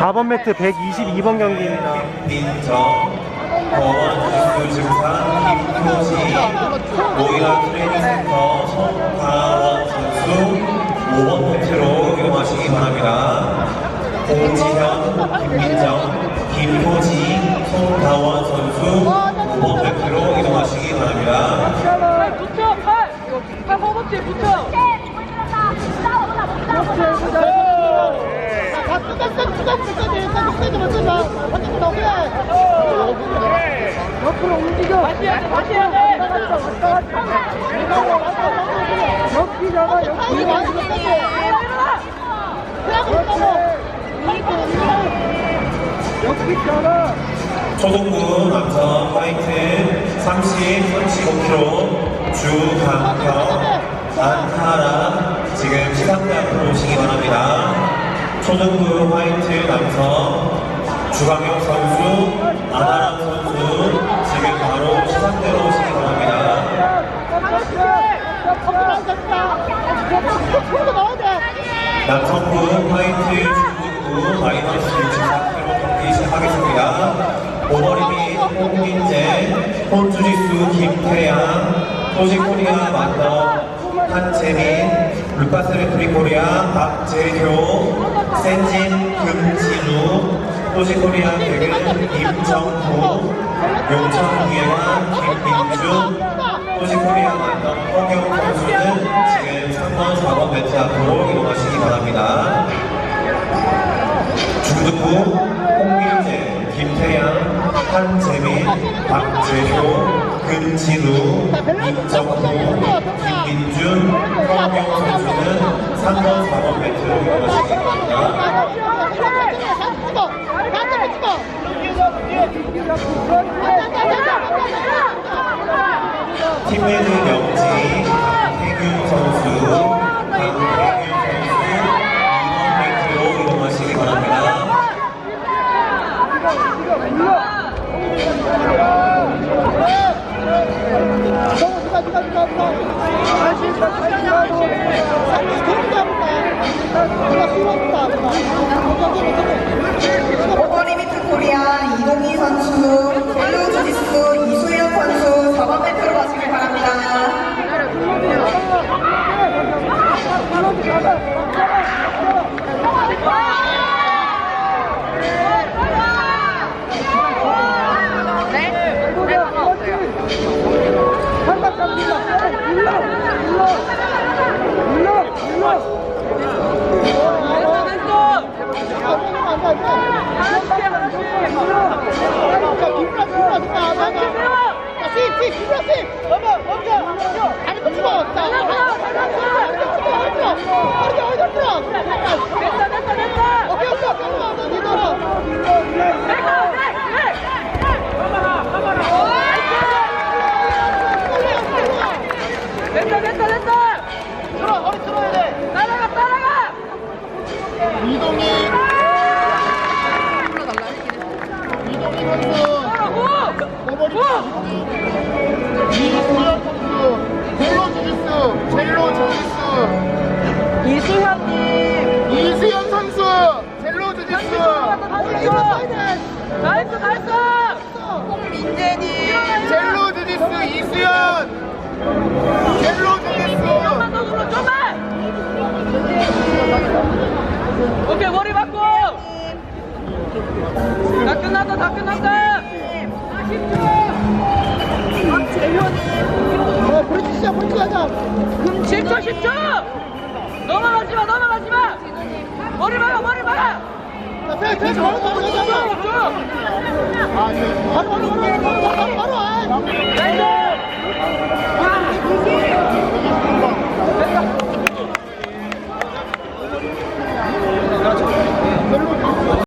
4번 매트 122번 경기입니다. 민정, 거원 기술 증상 김효지, 모이라 트레이닝센터 송가원 선수 5번 매트로 이동하시기 바랍니다. 공지현, 김민정, 김효지, 송가원 선수 5번 매트로 이동하시기 바랍니다. 팔 붙여 팔! 팔 허벅지에 붙여! 옆으로 움직여. 다시 해야 돼 다시 해야 돼! 옆이잖아, 옆이. 일어나! 옆이잖아. 초등부 남성 파이트 30, 35kg 주강경 안하라 지금 시상대 앞으로 오시기 바랍니다. 초등부 화이트 남성 주강경 선수 안하라 선수 지금 바로 시상대로 오시기 바랍니다. 남성부 화이트 중등부 마이너스 64kg 경기 시작하겠습니다. 오버리미 홍민재, 홀주지수 김태양, 토지코리아 만더, 한재민, 루카스 레 프리 코리아 박재효, 센진 금진우, 토지코리아 백은 임정구, 용천 기회관 김민준, 토지코리아 만더 허경 선수는 지금 3번, 4번 매트 앞으로 이동하시기 바랍니다. 중등부 홍민재, 김태양, 한재민, 박재효, 금진우, 임정구, 김민준, 허경 선수는 3번, 4번 매트로 이동하시기 바랍니다. 팀메드 명지, 태균 선수, 강태균 선수, 2번 매트로 이동하시기 바랍니다. 코리아 선수 4번 매트로 가시길. 됐다! 됐다 됐다 됐다! 들어 허리 들어야 돼! 따라가 따라가! 이동이 이수연 젤로 주짓수. 이수현님! 이수연 선수, 젤로 주짓수. 나이스 나이스! Hadi.